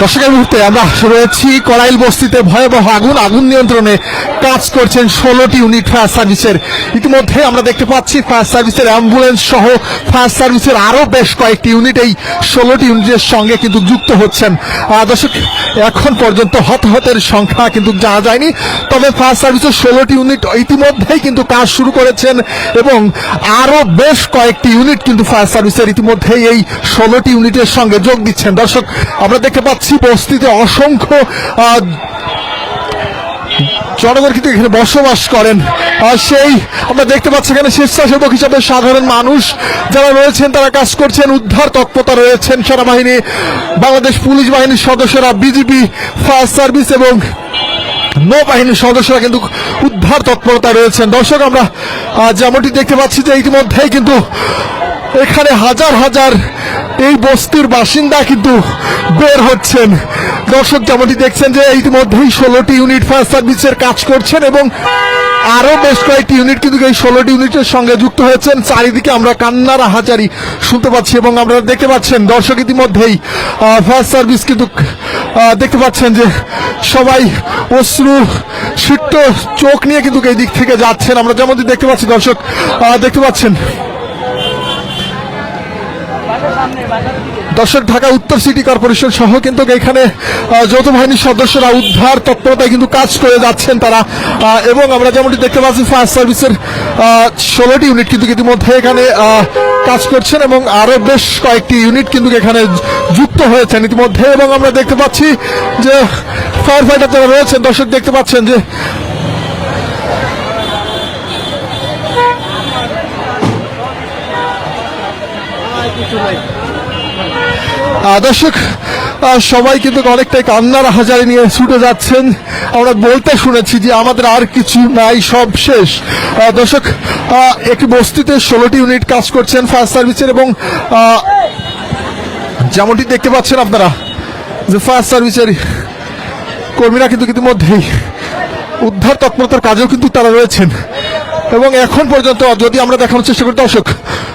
দর্শকের মুহূর্তে আমরা রয়েছি করাইল বস্তিতে ভয়াবহ আগুন আগুন নিয়ন্ত্রণে কাজ করছেন ষোলোটি ইউনিট ফায়ার সার্ভিসের ইতিমধ্যে আমরা দেখতে পাচ্ছি ফায়ার সার্ভিসের অ্যাম্বুলেন্স সহ ফায়ার সার্ভিসের আরও বেশ কয়েকটি ইউনিট এই ষোলোটি ইউনিটের সঙ্গে কিন্তু যুক্ত হচ্ছেন। দর্শক, এখন পর্যন্ত হতাহতের সংখ্যা কিন্তু জানা যায়নি, তবে ফায়ার সার্ভিসের ষোলোটি ইউনিট ইতিমধ্যেই কিন্তু কাজ শুরু করেছেন এবং আরও বেশ কয়েকটি ইউনিট কিন্তু ফায়ার সার্ভিসের ইতিমধ্যেই এই ষোলোটি ইউনিটের সঙ্গে যোগ দিচ্ছেন। দর্শক, আমরা দেখতে পাচ্ছি বস্তিতে অসংখ্য জনগণ কিন্তু এখানে বসবাস করেন। আর সেই আমরা দেখতে পাচ্ছি এখানে স্বেচ্ছাসেবক হিসাবে সাধারণ মানুষ যারা রয়েছেন, তারা কাজ করছেন, উদ্ধার তৎপরতা রয়েছেন সেনাবাহিনী, বাংলাদেশ পুলিশ বাহিনীর সদস্যরা, বিজিবি, ফায়ার সার্ভিস এবং নৌবাহিনীর সদস্যরা কিন্তু উদ্ধার তৎপরতা রয়েছেন। দর্শক, আমরা যেমনটি দেখতে পাচ্ছি যে ইতিমধ্যেই কিন্তু এখানে হাজার হাজার এই বস্তির বাসিন্দা কিন্তু বের হচ্ছেন। দর্শক, যেমনটি দেখছেন যে ইতিমধ্যেই ষোলোটি ইউনিট ফায়ার সার্ভিসের কাজ করছেন এবং আরও বেশ কয়েকটি ইউনিট কিন্তু এই ষোলোটি ইউনিটের সঙ্গে যুক্ত হয়েছেন। চারিদিকে আমরা কান্নার হাজারি শুনতে পাচ্ছি এবং আমরা দেখতে পাচ্ছেন, দর্শক ইতিমধ্যেই ফায়ার সার্ভিস কিন্তু দেখতে পাচ্ছেন যে সবাই অশ্রু সিক্ত চোখ নিয়ে কিন্তু এই দিক থেকে যাচ্ছেন। আমরা যেমনটি দেখতে পাচ্ছি, দর্শক দেখতে পাচ্ছেন দর্শক ঢাকা উত্তর সিটি কর্পোরেশন সহ কিন্তু এখানে যৌথ বাহিনীর সদস্যরা উদ্ধার তৎপরতায় কিন্তু কাজ করে যাচ্ছেন তারা। এবং আমরা যেমনটি দেখতে পাচ্ছি ফায়ার সার্ভিসের ষোলোটি ইউনিট কিন্তু ইতিমধ্যে এখানে কাজ করছেন এবং আরও বেশ কয়েকটি ইউনিট কিন্তু এখানে যুক্ত হয়েছেন ইতিমধ্যে। এবং আমরা দেখতে পাচ্ছি যে ফায়ার ফাইটার যারা রয়েছেন দর্শক দেখতে পাচ্ছেন যে আহ, দর্শক সবাই কিন্তু অনেকটাই কান্নার হাজারে নিয়ে ছুটে যাচ্ছেন। আমরা বলতে শুনেছি যে আমাদের আর কিছু নাই, সব শেষ। দর্শক একটি বস্তিতে ষোলোটি ইউনিট কাজ করছেন ফায়ার সার্ভিসের এবং যেমনটি দেখতে পাচ্ছেন আপনারা, যে ফায়ার সার্ভিসের কর্মীরা কিন্তু ইতিমধ্যেই উদ্ধার তৎপরতার কাজেও কিন্তু তারা রয়েছেন। এবং এখন পর্যন্ত যদি আমরা দেখানোর চেষ্টা করি দর্শক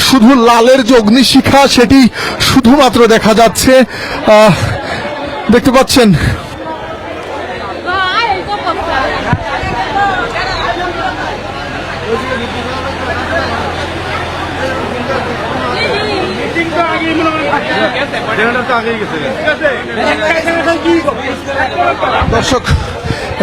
শুধু লালের যে অগ্নিশিখা সেটি শুধুমাত্র দেখা যাচ্ছে আহ, দেখতে পাচ্ছেন। দর্শক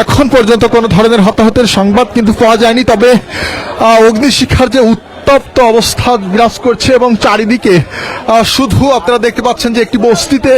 এখন পর্যন্ত কোনো ধরনের হতাহতের সংবাদ কিন্তু পাওয়া যায়নি তবে আহ, অগ্নিশিখার যে উত্তপ্ত অবস্থা বিরাজ করছে এবং চারিদিকে শুধু আপনারা দেখতে পাচ্ছেন যে একটি বস্তিতে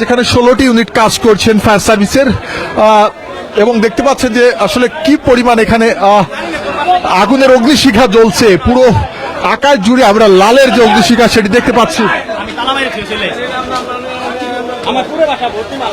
যেখানে ষোলোটি ইউনিট কাজ করছেন ফায়ার সার্ভিসের এবং দেখতে পাচ্ছেন যে আসলে কি পরিমাণ এখানে আগুনের অগ্নিশিখা জ্বলছে। পুরো আকাশ জুড়ে আমরা লালের যে অগ্নিশিখা সেটি দেখতে পাচ্ছি। আমার পুরো বাসা ভর্তি মাল।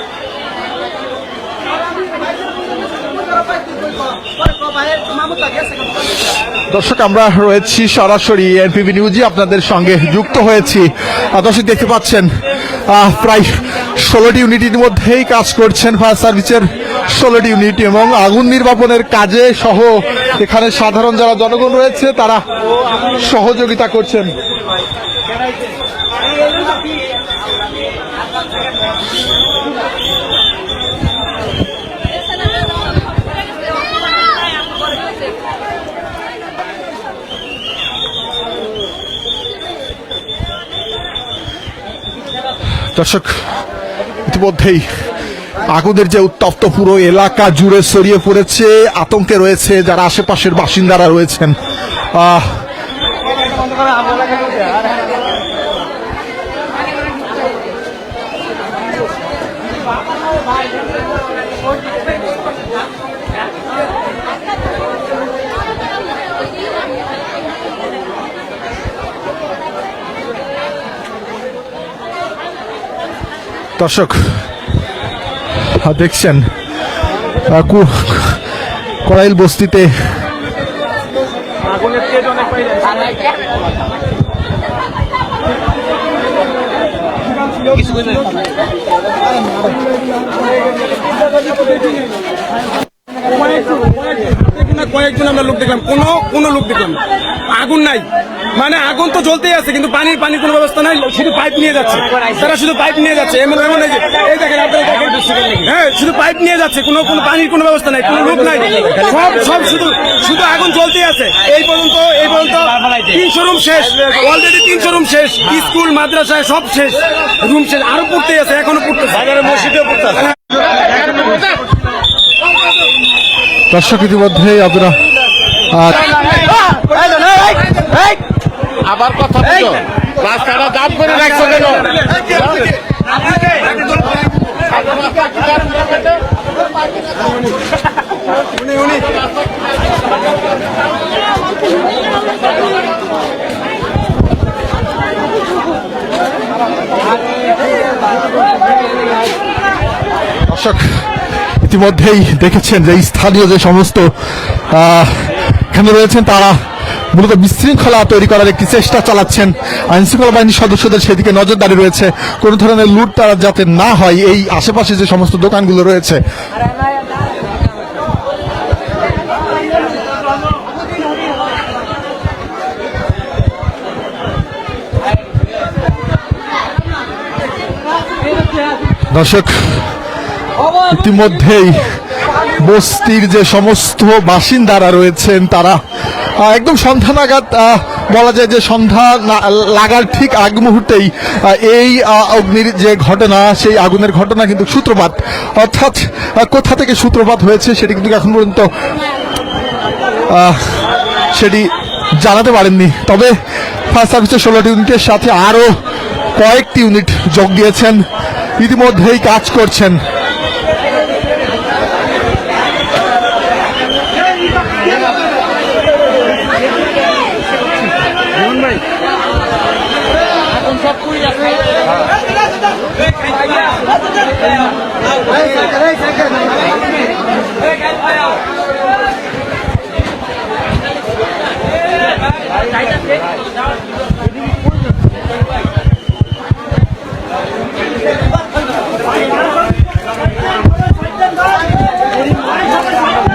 দর্শক, আমরা রয়েছি সরাসরি এনপিবি নিউজে, আপনাদের সঙ্গে যুক্ত হয়েছি। দর্শক, দেখতে পাচ্ছেন প্রায় ষোলোটি ইউনিটির মধ্যেই কাজ করছেন ফায়ার সার্ভিসের ষোলোটি ইউনিট এবং আগুন নির্বাপনের কাজে সহ এখানে সাধারণ যারা জনগণ রয়েছে, তারা সহযোগিতা করছেন। দর্শক, ইতিমধ্যেই আগুনের যে উত্তপ্ত পুরো এলাকা জুড়ে ছড়িয়ে পড়েছে, আতঙ্কে রয়েছে যারা আশেপাশের বাসিন্দারা রয়েছেন। আহ দর্শক দেখছেন আহ, কু- করাইল বস্তিতে কয়েকজন আমরা লোক দেখলাম কোনো কোনো লোক দেখলাম আগুন নাই। মানে আগুন তো জ্বলতেই আছে কিন্তু পানির পানির কোনো ব্যবস্থা নাই। শুধু পাইপ নিয়ে যাচ্ছে। তারা শুধু পাইপ নিয়ে যাচ্ছে। এমন এমন এই যে এই দেখেন আপনারা হ্যাঁ শুধু পাইপ নিয়ে যাচ্ছে। কোনো কোনো পানির কোনো ব্যবস্থা নাই কোনো লোক নাই। সব সব শুধু শুধু আগুন জ্বলতেই আছে। এই পর্যন্ত এই পর্যন্ত তিনশো রুম শেষ। অলরেডি তিনশো রুম শেষ। স্কুল মাদ্রাসায় সব শেষ। রুম শেষ। আরও পড়তেই আছে এখনও পড়তেছে। মসজিদেও পড়তেছে। দর্শক ইতিমধ্যেই আপনারা আহ, আবার কথা বলো। রাস্তাটা দাম করে রাখছো কেন? দর্শক ইতিমধ্যেই দেখেছেন যে স্থানীয় যে সমস্ত আহ, এখানে রয়েছেন তারা মূলত বিশৃঙ্খলা তৈরি করার একটি চেষ্টা চালাচ্ছেন আইনশৃঙ্খলা বাহিনীর সদস্যদের সেদিকে নজরদারি রয়েছে। কোনো ধরনের লুট তারা যাতে না হয়, এই আশেপাশে যে সমস্ত দোকানগুলো রয়েছে। দর্শক, ইতিমধ্যেই বস্তির যে সমস্ত বাসিন্দারা রয়েছেন তারা একদম সন্ধ্যা নাগাদ বলা যায় যে সন্ধ্যা লাগার ঠিক আগ মুহূর্তেই এই অগ্নির যে ঘটনা, সেই আগুনের ঘটনা কিন্তু সূত্রপাত। অর্থাৎ কোথা থেকে সূত্রপাত হয়েছে সেটি কিন্তু এখন পর্যন্ত সেটি জানাতে পারেননি। তবে ফায়ার সার্ভিসের ষোলোটি ইউনিটের সাথে আরও কয়েকটি ইউনিট যোগ দিয়েছেন। ইতিমধ্যেই কাজ করছেন।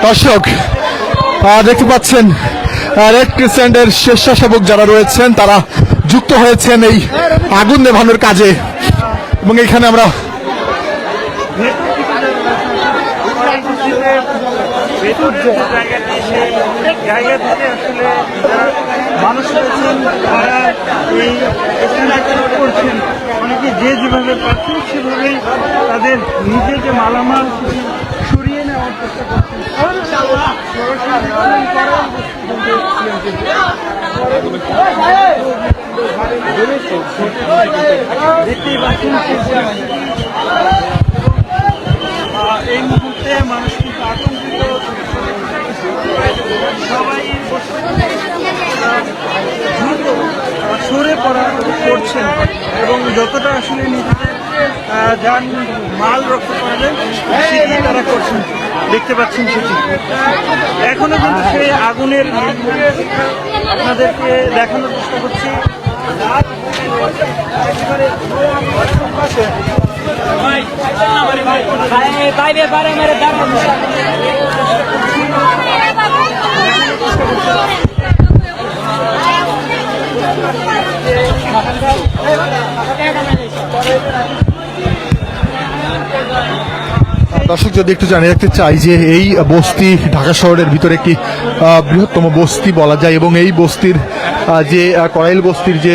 দর্শক দেখতে পাচ্ছেন রেড ক্রিসেন্টের স্বেচ্ছাসেবক যারা রয়েছেন, তারা যুক্ত হয়েছেন এই আগুন নেভানোর কাজে। এবং এখানে আমরা যেভাবে পাচ্ছেন সেভাবেই তাদের নিজের যে মালামাল এই মুহূর্তে মানুষ কিন্তু আতঙ্কিত সবাই সরে পড়া করছেন এবং যতটা আসলে নিজেদের যান মাল রক্ষা করা যায় তারা করছেন। দেখতে পাচ্ছেন সেটি এখনও কিন্তু সেই আগুনের আপনাদেরকে দেখানোর চেষ্টা করছি রাত একেবারে দর্শক, যদি একটু জানিয়ে রাখতে চাই যে এই বস্তি ঢাকা শহরের ভিতরে একটি বৃহত্তম বস্তি বলা যায় এবং এই বস্তির যে করাইল বস্তির যে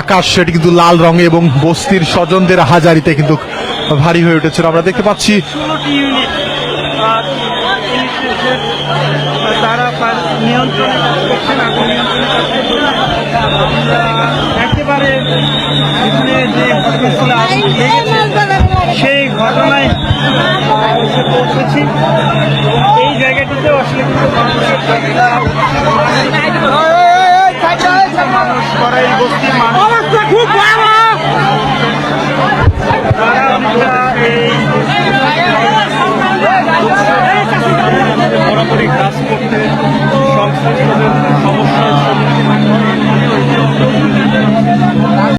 আকাশ, সেটি কিন্তু লাল রঙে এবং বস্তির স্বজনদের হাজারিতে কিন্তু ভারী হয়ে উঠেছিল। আমরা দেখতে পাচ্ছি আহ, তারা নিয়ন্ত্রণে কাজ করছেন আগুন নিয়ন্ত্রণে কাজ একেবারে এখানে যে সেই ঘটনায় এসে পৌঁছেছি। এই জায়গাটিতেও আসলে কিন্তু মানুষের মানুষ করা এই বস্তির মানুষ। বরাবরই কাজ করতে সংশ্লিষ্টদের সমস্যার সম্মুখীন